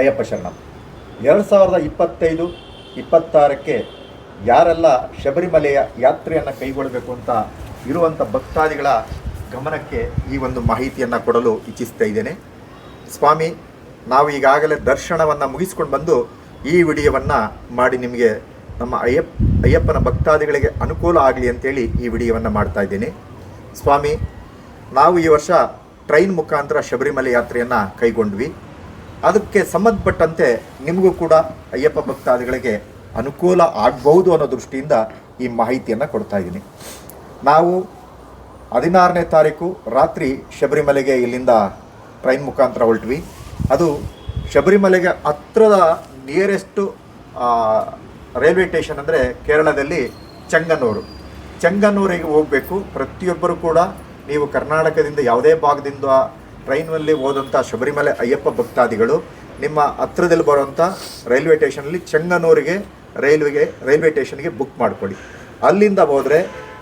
ಅಯ್ಯಪ್ಪ ಶರಣಂ. ಎರಡು ಸಾವಿರದ ಇಪ್ಪತ್ತೈದು, ಇಪ್ಪತ್ತಾರಕ್ಕೆ ಯಾರೆಲ್ಲ ಶಬರಿಮಲೆಯ ಯಾತ್ರೆಯನ್ನು ಕೈಗೊಳ್ಳಬೇಕು ಅಂತ ಇರುವಂಥ ಭಕ್ತಾದಿಗಳ ಗಮನಕ್ಕೆ ಈ ಒಂದು ಮಾಹಿತಿಯನ್ನು ಕೊಡಲು ಇಚ್ಛಿಸ್ತಾ ಇದ್ದೇನೆ. ಸ್ವಾಮಿ, ನಾವು ಈಗಾಗಲೇ ದರ್ಶನವನ್ನು ಮುಗಿಸ್ಕೊಂಡು ಬಂದು ಈ ವಿಡಿಯೋವನ್ನು ಮಾಡಿ ನಿಮಗೆ ನಮ್ಮ ಅಯ್ಯಪ್ಪ, ಅಯ್ಯಪ್ಪನ ಭಕ್ತಾದಿಗಳಿಗೆ ಅನುಕೂಲ ಆಗಲಿ ಅಂತೇಳಿ ಈ ವಿಡಿಯೋವನ್ನು ಮಾಡ್ತಾ ಇದ್ದೀನಿ. ಸ್ವಾಮಿ, ನಾವು ಈ ವರ್ಷ ಟ್ರೈನ್ ಮುಖಾಂತರ ಶಬರಿಮಲೆ ಯಾತ್ರೆಯನ್ನು ಕೈಗೊಂಡ್ವಿ. ಅದಕ್ಕೆ ಸಂಬಂಧಪಟ್ಟಂತೆ ನಿಮಗೂ ಕೂಡ ಅಯ್ಯಪ್ಪ ಭಕ್ತಾದಿಗಳಿಗೆ ಅನುಕೂಲ ಆಗಬಹುದು ಅನ್ನೋ ದೃಷ್ಟಿಯಿಂದ ಈ ಮಾಹಿತಿಯನ್ನು ಕೊಡ್ತಾ ಇದ್ದೀನಿ. ನಾವು ಹದಿನಾರನೇ ತಾರೀಕು ರಾತ್ರಿ ಶಬರಿಮಲೆಗೆ ಇಲ್ಲಿಂದ ಟ್ರೈನ್ ಮುಖಾಂತರ ಹೊರಟ್ವಿ. ಅದು ಶಬರಿಮಲೆಗೆ ಹತ್ರದ ನಿಯರೆಸ್ಟು ರೈಲ್ವೆ ಸ್ಟೇಷನ್ ಅಂದರೆ ಕೇರಳದಲ್ಲಿ ಚಂಗನೂರು. ಚಂಗನೂರಿಗೆ ಹೋಗಬೇಕು. ಪ್ರತಿಯೊಬ್ಬರು ಕೂಡ ನೀವು ಕರ್ನಾಟಕದಿಂದ ಯಾವುದೇ ಭಾಗದಿಂದ ಟ್ರೈನಲ್ಲಿ ಹೋದಂಥ ಶಬರಿಮಲೆ ಅಯ್ಯಪ್ಪ ಭಕ್ತಾದಿಗಳು ನಿಮ್ಮ ಹತ್ರದಲ್ಲಿ ಬರುವಂಥ ರೈಲ್ವೆ ಸ್ಟೇಷನಲ್ಲಿ ಚೆಂಗನೂರಿಗೆ ರೈಲ್ವೆಗೆ, ರೈಲ್ವೆ ಸ್ಟೇಷನ್ಗೆ ಬುಕ್ ಮಾಡಿಕೊಡಿ. ಅಲ್ಲಿಂದ ಹೋದರೆ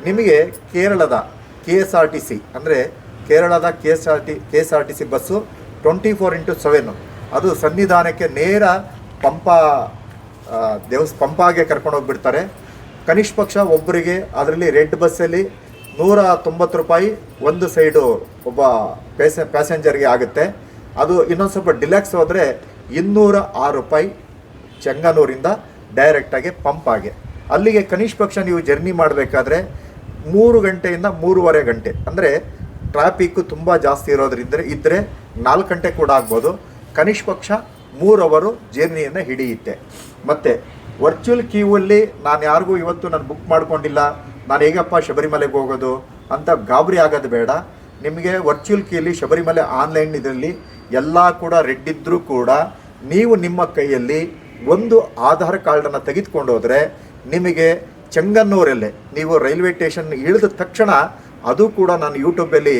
ನಿಮಗೆ ಕೇರಳದ K S R T C, ಅಂದರೆ ಕೇರಳದ K S R T, K S R T C bus twenty four into seven ಅದು ಸನ್ನಿಧಾನಕ್ಕೆ ನೇರ ಪಂಪ ದೇವಸ್, ಪಂಪಾಗೆ ಕರ್ಕೊಂಡು ಹೋಗ್ಬಿಡ್ತಾರೆ ಕನಿಷ್ಠ ಪಕ್ಷ ಒಬ್ಬರಿಗೆ ಅದರಲ್ಲಿ ರೆಡ್ ಬಸ್ಸಲ್ಲಿ ನೂರ ತೊಂಬತ್ತು ರೂಪಾಯಿ ಒಂದು ಸೈಡು ಒಬ್ಬ ಪ್ಯಾಸೆ ಪ್ಯಾಸೆಂಜರ್ಗೆ ಆಗುತ್ತೆ. ಅದು ಇನ್ನೊಂದು ಸ್ವಲ್ಪ ಡಿಲೆಕ್ಸ್ ಹೋದರೆ ಇನ್ನೂರ ಆರು ರೂಪಾಯಿ ಚೆಂಗನೂರಿಂದ ಡೈರೆಕ್ಟಾಗಿ ಪಂಪಾಗೆ ಅಲ್ಲಿಗೆ ಕನಿಷ್ಠ ಪಕ್ಷ ನೀವು ಜರ್ನಿ ಮಾಡಬೇಕಾದ್ರೆ ಮೂರು ಗಂಟೆಯಿಂದ ಮೂರುವರೆ ಗಂಟೆ. ಅಂದರೆ ಟ್ರಾಫಿಕ್ಕು ತುಂಬ ಜಾಸ್ತಿ ಇರೋದ್ರಿಂದ ಇದ್ದರೆ ನಾಲ್ಕು ಗಂಟೆ ಕೂಡ ಆಗ್ಬೋದು. ಕನಿಷ್ಠ ಪಕ್ಷ ಮೂರು ಅವರು ಜರ್ನಿಯನ್ನು ಹಿಡಿಯುತ್ತೆ. ಮತ್ತು ವರ್ಚುವಲ್ ಕ್ಯೂವಲ್ಲಿ ನಾನು ಯಾರಿಗೂ ಇವತ್ತು ನಾನು ಬುಕ್ ಮಾಡ್ಕೊಂಡಿಲ್ಲ. ನಾನು ಹೇಗಪ್ಪ ಶಬರಿಮಲೆಗೆ ಹೋಗೋದು ಅಂತ ಗಾಬರಿ ಆಗೋದು ಬೇಡ. ನಿಮಗೆ ವರ್ಚುವಲ್ ಕೀಲಿ ಶಬರಿಮಲೆ ಆನ್ಲೈನ್ ಇದರಲ್ಲಿ ಎಲ್ಲ ಕೂಡ ರೆಡ್ ಇದ್ದರೂ ಕೂಡ ನೀವು ನಿಮ್ಮ ಕೈಯಲ್ಲಿ ಒಂದು ಆಧಾರ್ ಕಾರ್ಡನ್ನು ತೆಗೆದುಕೊಂಡು ಹೋದರೆ ನಿಮಗೆ ಚೆಂಗನ್ನೂರಲ್ಲೇ ನೀವು ರೈಲ್ವೆ ಸ್ಟೇಷನ್ ಇಳಿದ ತಕ್ಷಣ ಅದು ಕೂಡ ನಾನು ಯೂಟ್ಯೂಬಲ್ಲಿ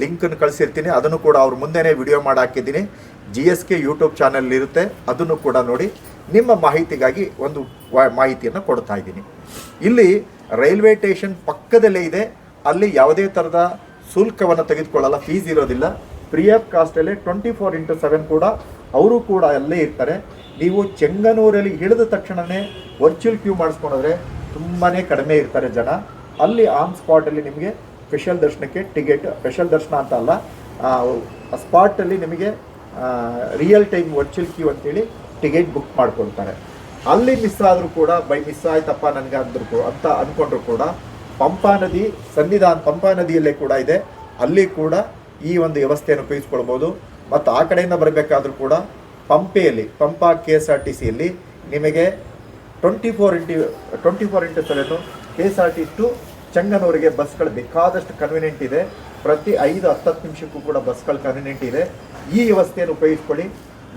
ಲಿಂಕನ್ನು ಕಳಿಸಿರ್ತೀನಿ. ಅದನ್ನು ಕೂಡ ಅವ್ರ ಮುಂದೆನೇ ವಿಡಿಯೋ ಮಾಡಿ ಹಾಕಿದ್ದೀನಿ. G S K YouTube channel ಇರುತ್ತೆ. ಅದನ್ನು ಕೂಡ ನೋಡಿ ನಿಮ್ಮ ಮಾಹಿತಿಗಾಗಿ ಒಂದು ಮಾಹಿತಿಯನ್ನು ಕೊಡ್ತಾ ಇದ್ದೀನಿ. ಇಲ್ಲಿ ರೈಲ್ವೆ ಸ್ಟೇಷನ್ ಪಕ್ಕದಲ್ಲೇ ಇದೆ. ಅಲ್ಲಿ ಯಾವುದೇ ಥರದ ಶುಲ್ಕವನ್ನು ತೆಗೆದುಕೊಳ್ಳಲ್ಲ ಫೀಸ್ ಇರೋದಿಲ್ಲ. ಫ್ರೀ ಆಫ್ ಕಾಸ್ಟಲ್ಲೇ ಟ್ವೆಂಟಿ ಫೋರ್ ಇಂಟು ಸೆವೆನ್ ಕೂಡ ಅವರು ಕೂಡ ಅಲ್ಲೇ ಇರ್ತಾರೆ. ನೀವು ಚೆಂಗನೂರಲ್ಲಿ ಇಳಿದ ತಕ್ಷಣವೇ ವರ್ಚುವಲ್ ಕ್ಯೂ ಮಾಡಿಸ್ಕೊಂಡ್ರೆ ತುಂಬಾ ಕಡಿಮೆ ಇರ್ತಾರೆ ಜನ. ಅಲ್ಲಿ ಆನ್ ಸ್ಪಾಟಲ್ಲಿ ನಿಮಗೆ ಸ್ಪೆಷಲ್ ದರ್ಶನಕ್ಕೆ ಟಿಕೆಟ್ ಸ್ಪೆಷಲ್ ದರ್ಶನ ಅಂತ ಅಲ್ಲ ಸ್ಪಾಟಲ್ಲಿ ನಿಮಗೆ ರಿಯಲ್ ಟೈಮ್ ವರ್ಚುವಲ್ ಕ್ಯೂ ಅಂತೇಳಿ ಟಿಕೆಟ್ ಬುಕ್ ಮಾಡ್ಕೊಳ್ತಾರೆ. ಅಲ್ಲಿ ಮಿಸ್ ಆದರೂ ಕೂಡ, ಬೈ ಮಿಸ್ ಆಯ್ತಪ್ಪ ನನಗೆ ಅಂದ್ರು ಅಂತ ಅಂದ್ಕೊಂಡ್ರು ಕೂಡ, ಪಂಪಾ ನದಿ, ಸನ್ನಿಧಾನ ಪಂಪಾ ನದಿಯಲ್ಲೇ ಕೂಡ ಇದೆ. ಅಲ್ಲಿ ಕೂಡ ಈ ಒಂದು ವ್ಯವಸ್ಥೆಯನ್ನು ಉಪಯೋಗಿಸ್ಕೊಳ್ಬೋದು. ಮತ್ತು ಆ ಕಡೆಯಿಂದ ಬರಬೇಕಾದ್ರೂ ಕೂಡ, ಪಂಪೆಯಲ್ಲಿ, Pampa K S R T ಸಿಯಲ್ಲಿ ನಿಮಗೆ twenty four into, twenty four into seven K S R T to ಚಂಗನವರಿಗೆ ಬಸ್ಗಳು ಬೇಕಾದಷ್ಟು ಕನ್ವಿನಿಯೆಂಟ್ ಇದೆ. ಪ್ರತಿ ಐದು ಹತ್ತತ್ತು ನಿಮಿಷಕ್ಕೂ ಕೂಡ ಬಸ್ಗಳು ಕನ್ವಿನಿಯೆಂಟ್ ಇದೆ. ಈ ವ್ಯವಸ್ಥೆಯನ್ನು ಉಪಯೋಗಿಸ್ಕೊಳ್ಳಿ.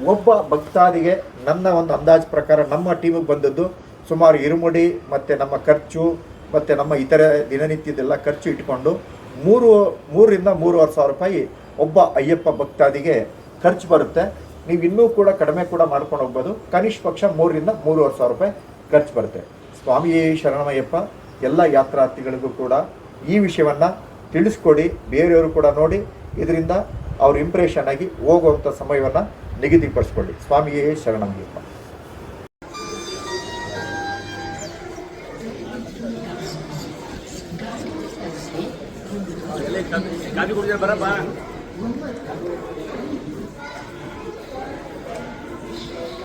ಒಬ್ಬ ಭಕ್ತಾದಿಗೆ ನನ್ನ ಒಂದು ಅಂದಾಜು ಪ್ರಕಾರ ನಮ್ಮ ಟೀಮಿಗೆ ಬಂದದ್ದು ಸುಮಾರು ಇರುಮುಡಿ, ಮತ್ತು ನಮ್ಮ ಖರ್ಚು, ಮತ್ತು ನಮ್ಮ ಇತರೆ ದಿನನಿತ್ಯದೆಲ್ಲ ಖರ್ಚು ಇಟ್ಕೊಂಡು ಮೂರು, ಮೂರರಿಂದ ಮೂರುವರೆ ಸಾವಿರ ರೂಪಾಯಿ ಒಬ್ಬ ಅಯ್ಯಪ್ಪ ಭಕ್ತಾದಿಗೆ ಖರ್ಚು ಬರುತ್ತೆ. ನೀವು ಇನ್ನೂ ಕೂಡ ಕಡಿಮೆ ಕೂಡ ಮಾಡ್ಕೊಂಡು ಹೋಗ್ಬೋದು. ಕನಿಷ್ಠ ಪಕ್ಷ ಮೂರರಿಂದ ಮೂರುವರೆ ಸಾವಿರ ರೂಪಾಯಿ ಖರ್ಚು ಬರುತ್ತೆ. ಸ್ವಾಮಿ ಶರಣಮಯ್ಯಪ್ಪ, ಎಲ್ಲ ಯಾತ್ರಾರ್ಥಿಗಳಿಗೂ ಕೂಡ ಈ ವಿಷಯವನ್ನು ತಿಳಿಸ್ಕೊಡಿ. ಬೇರೆಯವರು ಕೂಡ ನೋಡಿ. ಇದರಿಂದ ಅವ್ರ ಇಂಪ್ರೆಷನ್ ಆಗಿ ಹೋಗುವಂಥ ಸಮಯವನ್ನು ನಿಗದಿಪಡಿಸ್ಕೊಳ್ಳಿ ಸ್ವಾಮಿಯೇ ಶರಣಮಯ್ಯಪ್ಪ ಕಾಫಿ ಕುಡಿದ್ರೆ ಬರಪ್ಪ